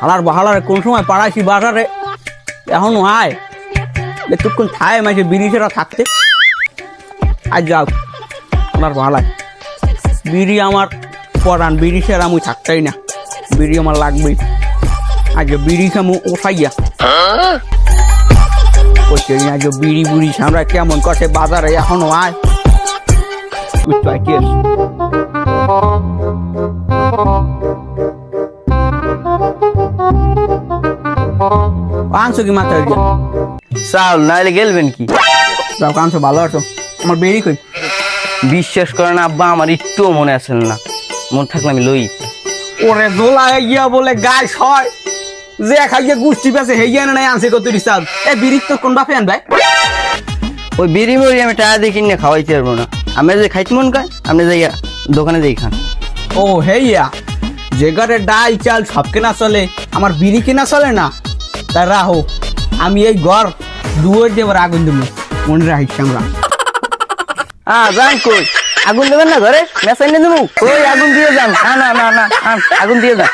হালার বাহালারে কোন সময় পাড়াইছি বাজারে? এখন আয়। একটুক্ষণ থায় মাঝে বিড়িছেরা থাকতে। আজ যাও। আমার ভালাই বিড়ি আমার পরান, বিড়ি সেরা আমি থাকতেই না। বিড়ি আমার লাগবেই। আজ বিড়ি খামু ওঠাইয়া। করছে আজ বিড়ি বুড়ি সামরা কেমন করছে বাজারে? এখনও আয়। বুঝতে পারছিস? আনছো কি মাথায়? দিয়ে চাল নাইলে গেলবেন কি? যাও আনছো ভালো আছো। আমার বেরি কই? বিশ্বাস করেন আব্বা আমার একটুও মনে আছে না। মন থাকলে আমি লই। ওরে দোলা গিয়া বলে গাছ হয় যে খাইয়ে গুষ্টি পেছে হেইয়া নাই আনছে কত রিসাদ এ বিড়ি তো কোন বাপে আনবাই ওই বিড়ি মরি আমি টাকা দিয়ে কিনে খাওয়াইতে পারব না। আমি যে খাইতে মন কয় আপনি যাইয়া দোকানে যাই খান। ও হেইয়া। যে ঘরে ডাল চাল সব কেনা চলে আমার বিড়ি কেনা চলে না? তা রাহো, আমি এই ঘর দুয়ার দেবার আগুন দেবো মনে রাখিস আমরা। হ্যাঁ যান কই। আগুন দেবেন না ঘরে? মেসাইনে দেবো ওই আগুন দিয়ে যান। না না না না আগুন দিয়ে যান।